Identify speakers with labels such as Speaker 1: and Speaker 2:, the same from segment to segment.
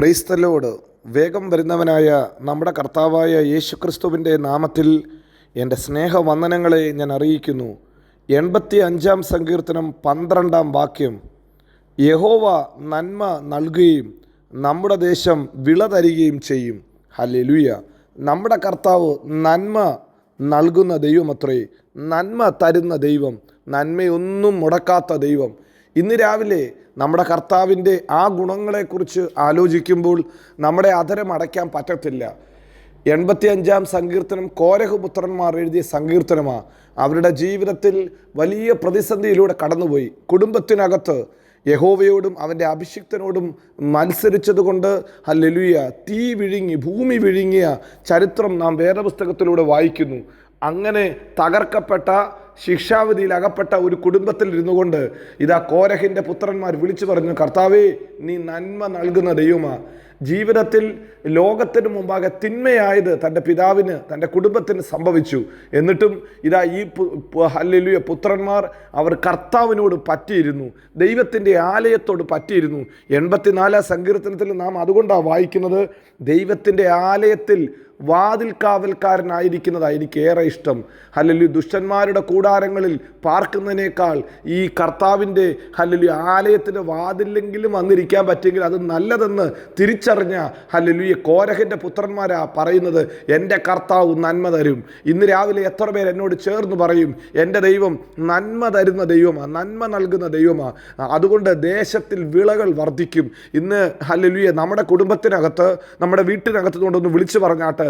Speaker 1: ക്രൈസ്തലോട് വേഗം വരുന്നവനായ നമ്മുടെ കർത്താവായ യേശുക്രിസ്തുവിന്റെ നാമത്തിൽ എന്റെ സ്നേഹവന്ദനങ്ങളെ ഞാൻ അറിയിക്കുന്നു. എൺപത്തി അഞ്ചാം സങ്കീർത്തനം പന്ത്രണ്ടാം വാക്യം. യഹോവ നന്മ നൽകുകയും നമ്മുടെ ദേശം വിള തരികയും ചെയ്യും. ഹല്ലേലൂയ നമ്മുടെ കർത്താവ് നന്മ നൽകുന്ന ദൈവമത്രേ. നന്മ തരുന്ന ദൈവം. നന്മയൊന്നും മുടക്കാത്ത ദൈവം. ഇന്ന് രാവിലെ നമ്മുടെ കർത്താവിന്റെ ആ ഗുണങ്ങളെക്കുറിച്ച് ആലോചിക്കുമ്പോൾ നമ്മുടെ അധരം അടയ്ക്കാൻ പറ്റത്തില്ല. എൺപത്തി അഞ്ചാം സങ്കീർത്തനം കോരഹപുത്രന്മാർ എഴുതിയ സങ്കീർത്തനമാണ് അവരുടെ ജീവിതത്തിൽ വലിയ പ്രതിസന്ധിയിലൂടെ കടന്നുപോയി. കുടുംബത്തിനകത്ത് യഹോവയോടും അവന്റെ അഭിഷിക്തനോടും മത്സരിച്ചതുകൊണ്ട് ഹല്ലേലൂയ തീ വിഴുങ്ങി ഭൂമി വിഴുങ്ങിയ ചരിത്രം നാം വേദപുസ്തകത്തിലൂടെ വായിക്കുന്നു. അങ്ങനെ തകർക്കപ്പെട്ട ശിക്ഷാവിധിയിൽ അകപ്പെട്ട ഒരു കുടുംബത്തിൽ ഇരുന്നു കൊണ്ട് ഇതാ കോരഹിന്റെ പുത്രന്മാർ വിളിച്ചു പറഞ്ഞു കർത്താവേ നീ നന്മ നൽകുന്ന ദൈവമാ. ജീവിതത്തിൽ ലോകത്തിന് മുമ്പാകെ തിന്മയായത് തന്റെ പിതാവിന് തന്റെ കുടുംബത്തിന് സംഭവിച്ചു. എന്നിട്ടും ഇതാ ഈ ഹല്ലുയ പുത്രന്മാർ അവർ കർത്താവിനോട് പറ്റിയിരുന്നു ദൈവത്തിന്റെ ആലയത്തോട് പറ്റിയിരുന്നു. എൺപത്തിനാലാം സങ്കീർത്തനത്തിൽ നാം അതുകൊണ്ടാണ് വായിക്കുന്നത് ദൈവത്തിന്റെ ആലയത്തിൽ വാതിൽ കാവൽക്കാരനായിരിക്കുന്നതായിരിക്കും ഏറെ ഇഷ്ടം. ഹല്ലല്ലു ദുഷ്ടന്മാരുടെ കൂടാരങ്ങളിൽ പാർക്കുന്നതിനേക്കാൾ ഈ കർത്താവിന്റെ ഹല്ലല്ലു ആലയത്തിന്റെ വാതിലെങ്കിലും വന്നിരിക്കാൻ പറ്റുമെങ്കിൽ അത് നല്ലതെന്ന് തിരിച്ചറിഞ്ഞ ഹല്ലല്ലു ഈ കോരഹിന്റെ പുത്രന്മാരാ പറയുന്നത് എന്റെ കർത്താവ് നന്മ തരും. ഇന്ന് രാവിലെ എത്ര പേർ എന്നോട് ചേർന്ന് പറയും എന്റെ ദൈവം നന്മ തരുന്ന ദൈവമാണ് നന്മ നൽകുന്ന ദൈവമാണ് അതുകൊണ്ട് ദേശത്തിൽ വിളകൾ വർദ്ധിക്കും. ഇന്ന് ഹല്ലലുയ നമ്മുടെ കുടുംബത്തിനകത്ത് നമ്മുടെ വീട്ടിനകത്ത് കൊണ്ടൊന്ന് വിളിച്ചു പറഞ്ഞാട്ട്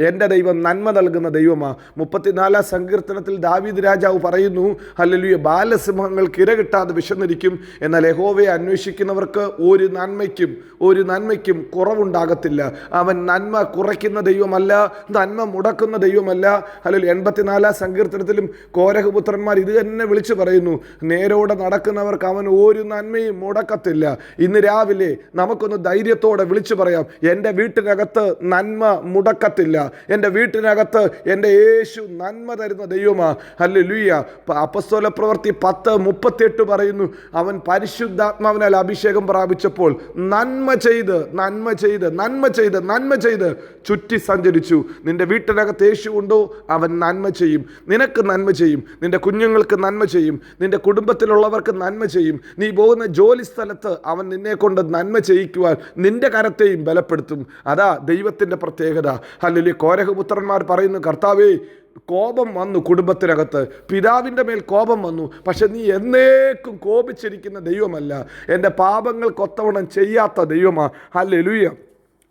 Speaker 1: എന്റെ ദൈവം നന്മ നൽകുന്ന ദൈവമാണ് മുപ്പത്തിനാലാം സങ്കീർത്തനത്തിൽ ദാവീദ് രാജാവ് പറയുന്നു അല്ലല്ലുയ ബാലസിംഹങ്ങൾ കിര കിട്ടാതെ വിശന്നിരിക്കും. എന്നാൽ യഹോവയെ അന്വേഷിക്കുന്നവർക്ക് ഒരു നന്മയ്ക്കും ഒരു നന്മയ്ക്കും കുറവുണ്ടാകത്തില്ല. അവൻ നന്മ കുറയ്ക്കുന്ന ദൈവമല്ല നന്മ മുടക്കുന്ന ദൈവമല്ല. അല്ലെങ്കിൽ എൺപത്തിനാലാം സങ്കീർത്തനത്തിലും കോരഹപുത്രന്മാർ ഇത് തന്നെ വിളിച്ചു പറയുന്നു നേരോടെ നടക്കുന്നവർക്ക് അവൻ ഒരു നന്മയും മുടക്കത്തില്ല. ഇന്ന് രാവിലെ നമുക്കൊന്ന് ധൈര്യത്തോടെ വിളിച്ചു പറയാം എന്റെ വീട്ടിനകത്ത് നന്മ മുടക്കത്തില്ല. എന്റെ വീട്ടിനകത്ത് എന്റെ യേശു നന്മ തരുന്ന ദൈവമാ. ലുയ്യ അപ്പസ്തോല പ്രവൃത്തി പത്ത് മുപ്പത്തിയെട്ട് പറയുന്നു അവൻ പരിശുദ്ധാത്മാവിനാൽ അഭിഷേകം പ്രാപിച്ചപ്പോൾ നന്മ ചെയ്ത് നന്മ ചെയ്ത് നന്മ ചെയ്ത് നന്മ ചെയ്ത് ചുറ്റി സഞ്ചരിച്ചു. നിന്റെ വീട്ടിനകത്ത് യേശു ഉണ്ടോ? അവൻ നന്മ ചെയ്യും. നിനക്ക് നന്മ ചെയ്യും. നിന്റെ കുഞ്ഞുങ്ങൾക്ക് നന്മ ചെയ്യും. നിന്റെ കുടുംബത്തിലുള്ളവർക്ക് നന്മ ചെയ്യും. നീ പോകുന്ന ജോലി സ്ഥലത്ത് അവൻ നിന്നെ കൊണ്ട് നന്മ ചെയ്യിക്കുവാൻ നിന്റെ കരത്തെയും ബലപ്പെടുത്തും. അതാ ദൈവത്തിന്റെ പ്രത്യേകത. അല്ലെങ്കിൽ കോരഹപുത്രന്മാർ പറയുന്നു കർത്താവേ കോപം വന്നു കുടുംബത്തിനകത്ത്. പിതാവിന്റെ മേൽ കോപം വന്നു. പക്ഷെ നീ എന്നേക്കും കോപിച്ചിരിക്കുന്ന ദൈവമല്ല. എന്റെ പാപങ്ങൾ കൊത്തവണ്ണം ചെയ്യാത്ത ദൈവമാ. ഹല്ലേലൂയ.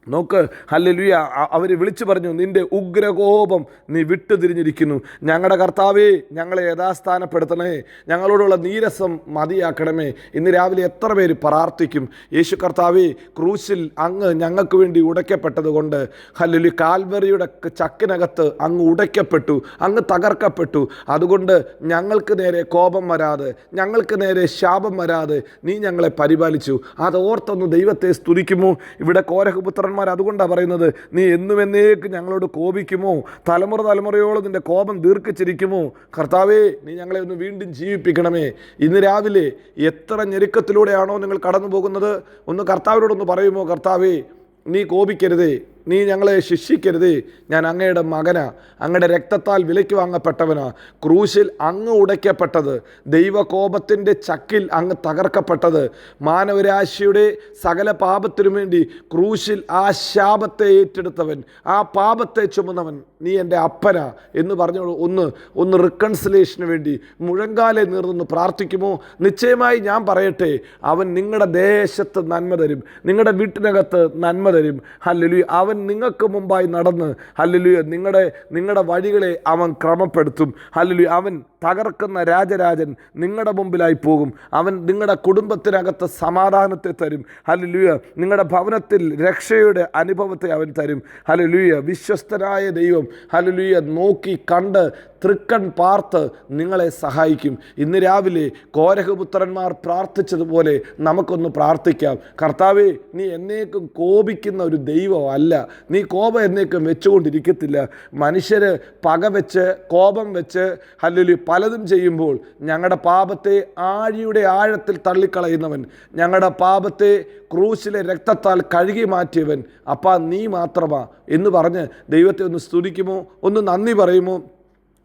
Speaker 1: നോക്ക് ഹല്ലേലൂയ അവർ വിളിച്ചു പറഞ്ഞു നിന്റെ ഉഗ്രകോപം നീ വിട്ടുതിരിഞ്ഞിരിക്കുന്നു. ഞങ്ങളുടെ കർത്താവേ ഞങ്ങളെ യഥാസ്ഥാനപ്പെടുത്തണേ ഞങ്ങളോടുള്ള നീരസം മതിയാക്കണമേ. ഇന്ന് രാവിലെ എത്ര പേര് പ്രാർത്ഥിക്കും? യേശു കർത്താവേ ക്രൂശിൽ അങ്ങ് ഞങ്ങൾക്ക് വേണ്ടി ഉടയ്ക്കപ്പെട്ടതുകൊണ്ട് ഹല്ലലു കാൽവറിയുടെ ചക്കിനകത്ത് അങ്ങ് ഉടയ്ക്കപ്പെട്ടു അങ്ങ് തകർക്കപ്പെട്ടു. അതുകൊണ്ട് ഞങ്ങൾക്ക് നേരെ കോപം വരാതെ ഞങ്ങൾക്ക് നേരെ ശാപം വരാതെ നീ ഞങ്ങളെ പരിപാലിച്ചു. അത് ഓർത്തൊന്ന് ദൈവത്തെ സ്തുതിക്കുമോ? ഇവിടെ കോരഹപുത്രൻ പുത്രന്മാർ അതുകൊണ്ടാണ് പറയുന്നത് നീ എന്നും എന്നേക്ക് ഞങ്ങളോട് കോപിക്കുമോ? തലമുറ തലമുറയോളം നിന്റെ കോപം ദീർഘിച്ചിരിക്കുമോ? കർത്താവേ നീ ഞങ്ങളെ ഒന്ന് വീണ്ടും ജീവിപ്പിക്കണമേ. ഇന്ന് രാവിലെ എത്ര ഞെരുക്കത്തിലൂടെയാണോ നിങ്ങൾ കടന്നു പോകുന്നത് ഒന്ന് കർത്താവിനോടൊന്ന് പറയുമോ കർത്താവേ നീ കോപിക്കരുതേ. നീ ഞങ്ങളെ ശിക്ഷിക്കരുതേ. ഞാൻ അങ്ങയുടെ മകനാ. അങ്ങയുടെ രക്തത്താൽ വിലയ്ക്ക് വാങ്ങപ്പെട്ടവനാ. ക്രൂശിൽ അങ്ങ് ഉടയ്ക്കപ്പെട്ടത്. ദൈവകോപത്തിന്റെ ചക്കിൽ അങ്ങ് തകർക്കപ്പെട്ടത്. മാനവരാശിയുടെ സകല പാപത്തിനു വേണ്ടി ക്രൂശിൽ ആ ശാപത്തെ ഏറ്റെടുത്തവൻ ആ പാപത്തെ ചുമന്നവൻ നീ എന്റെ അപ്പനാ എന്ന് പറഞ്ഞു ഒന്ന് ഒന്ന് റിക്കൺസിലേഷന് വേണ്ടി മുഴങ്കാലെ നീർന്ന് പ്രാർത്ഥിക്കുമോ? നിശ്ചയമായി ഞാൻ പറയട്ടെ അവൻ നിങ്ങളുടെ ദേശത്ത് നന്മ തരും. നിങ്ങളുടെ വീട്ടിനകത്ത് നന്മ തരും. അല്ലെങ്കിൽ അവൻ നിങ്ങൾക്ക് മുമ്പായി നടന്ന് ഹല്ലുലു നിങ്ങളുടെ നിങ്ങളുടെ വഴികളെ അവൻ ക്രമപ്പെടുത്തും. ഹല്ലുലു അവൻ തകർക്കുന്ന രാജരാജൻ നിങ്ങളുടെ മുമ്പിലായി പോകും. അവൻ നിങ്ങളുടെ കുടുംബത്തിനകത്ത് സമാധാനത്തെ തരും. ഹല്ലുലുയ. നിങ്ങളുടെ ഭവനത്തിൽ രക്ഷയുടെ അനുഭവത്തെ അവൻ തരും. ഹല്ലുലുയ. വിശ്വസ്തനായ ദൈവം ഹല്ലുലുയ നോക്കി കണ്ട് തൃക്കൺ പാർത്ത് നിങ്ങളെ സഹായിക്കും. ഇന്ന് രാവിലെ കോരഹപുത്രന്മാർ പ്രാർത്ഥിച്ചതുപോലെ നമുക്കൊന്ന് പ്രാർത്ഥിക്കാം. കർത്താവെ നീ എന്നേക്കും കോപിക്കുന്ന ഒരു ദൈവമല്ല നീ കോപം എന്നേക്കും വെച്ചുകൊണ്ടിരിക്കത്തില്ല. മനുഷ്യർ പക വെച്ച് കോപം വെച്ച് അല്ലെങ്കിൽ പലതും ചെയ്യുമ്പോൾ ഞങ്ങളുടെ പാപത്തെ ആഴിയുടെ ആഴത്തിൽ തള്ളിക്കളയുന്നവൻ ഞങ്ങളുടെ പാപത്തെ ക്രൂശിലെ രക്തത്താൽ കഴുകി മാറ്റിയവൻ അപ്പാ നീ മാത്രമാ എന്ന് പറഞ്ഞ് ദൈവത്തെ ഒന്ന് സ്തുതിക്കുമോ? ഒന്ന് നന്ദി പറയുമോ?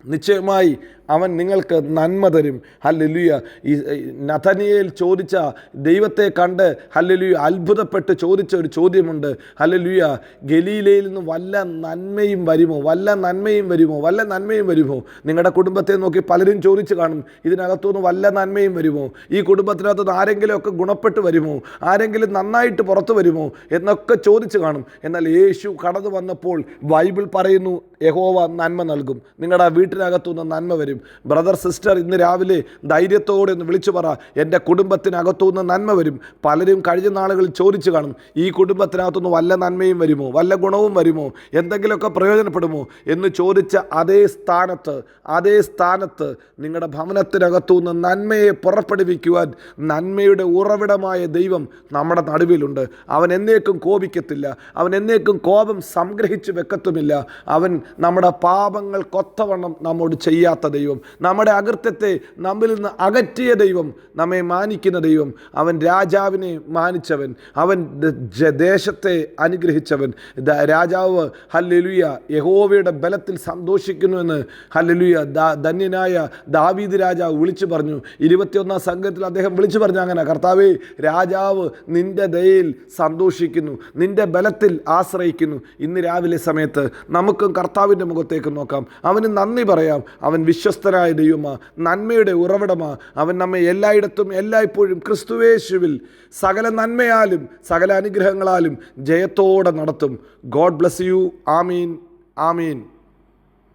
Speaker 1: നിശ്ചയമായി അവൻ നിങ്ങൾക്ക് നന്മ തരും. ഹല്ലെലുയ. ഈ നഥനിയയിൽ ചോദിച്ച ദൈവത്തെ കണ്ട് ഹല്ലെലുയ അത്ഭുതപ്പെട്ട് ചോദിച്ച ഒരു ചോദ്യമുണ്ട്. ഹല്ലെലുയ ഗലീലയിൽ നിന്ന് വല്ല നന്മയും വരുമോ? വല്ല നന്മയും വരുമോ? വല്ല നന്മയും വരുമോ? നിങ്ങളുടെ കുടുംബത്തെ നോക്കി പലരും ചോദിച്ചു കാണും. ഇതിനകത്തുനിന്ന് വല്ല നന്മയും വരുമോ? ഈ കുടുംബത്തിനകത്തുനിന്ന് ആരെങ്കിലുമൊക്കെ ഗുണപ്പെട്ട് വരുമോ? ആരെങ്കിലും നന്നായിട്ട് പുറത്തു വരുമോ? എന്നൊക്കെ ചോദിച്ചു കാണും. എന്നാൽ യേശു കടന്നു വന്നപ്പോൾ ബൈബിൾ പറയുന്നു യഹോവ നന്മ നൽകും. നിങ്ങളുടെ വീട്ടിനകത്തുനിന്ന് നന്മ വരും. ബ്രദർ സിസ്റ്റർ ഇന്ന് രാവിലെ ധൈര്യത്തോടെ ഒന്ന് വിളിച്ചു പറ. എന്റെ കുടുംബത്തിനകത്തുനിന്ന് നന്മ വരും. പലരും കഴിഞ്ഞ നാളുകളിൽ ചോദിച്ചു കാണും ഈ കുടുംബത്തിനകത്തുനിന്ന് വല്ല നന്മയും വരുമോ? വല്ല ഗുണവും വരുമോ? എന്തെങ്കിലുമൊക്കെ പ്രയോജനപ്പെടുമോ? എന്ന് ചോദിച്ച അതേ സ്ഥാനത്ത് അതേ സ്ഥാനത്ത് നിങ്ങളുടെ ഭവനത്തിനകത്തുനിന്ന് നന്മയെ പുറപ്പെടുവിക്കുവാൻ നന്മയുടെ ഉറവിടമായ ദൈവം നമ്മുടെ നടുവിലുണ്ട്. അവൻ എന്നേക്കും കോപിക്കത്തില്ല. അവൻ എന്നേക്കും കോപം സംഗ്രഹിച്ചു വെക്കത്തുമില്ല. അവൻ നമ്മുടെ പാപങ്ങൾ കൊത്തവണ്ണം നമ്മോട് ചെയ്യാത്ത ദൈവം. നമ്മുടെ അകൃത്യത്തെ നമ്മിൽ നിന്ന് അകറ്റിയ ദൈവം നമ്മെ മാനിക്കുന്ന ദൈവം. അവൻ രാജാവിനെ മാനിച്ചവൻ. അവൻ ദേശത്തെ അനുഗ്രഹിച്ചവൻ. രാജാവ് ഹല്ലലുയ യഹോവയുടെ ബലത്തിൽ സന്തോഷിക്കുന്നുവെന്ന് ഹല്ലലുയ ധന്യനായ ദാവീദ് രാജാവ് വിളിച്ചു പറഞ്ഞു. ഇരുപത്തിയൊന്നാം സംഘത്തിൽ അദ്ദേഹം വിളിച്ചു പറഞ്ഞു അങ്ങനെ കർത്താവേ രാജാവ് നിന്റെ ദയയിൽ സന്തോഷിക്കുന്നു. നിന്റെ ബലത്തിൽ ആശ്രയിക്കുന്നു. ഇന്ന് രാവിലെ സമയത്ത് നമുക്കും കർത്താവിന്റെ മുഖത്തേക്ക് നോക്കാം. അവന് നന്ദി പറയാം. അവൻ വിശ്വസ്തനായ ദൈവമാ നന്മയുടെ ഉറവിടമാ. അവൻ നമ്മെ എല്ലായിടത്തും എല്ലായ്പ്പോഴും ക്രിസ്തുവേശുവിൽ സകല നന്മയാലും സകല അനുഗ്രഹങ്ങളാലും ജയത്തോടെ നടത്തും. God bless you. Amin. Amin.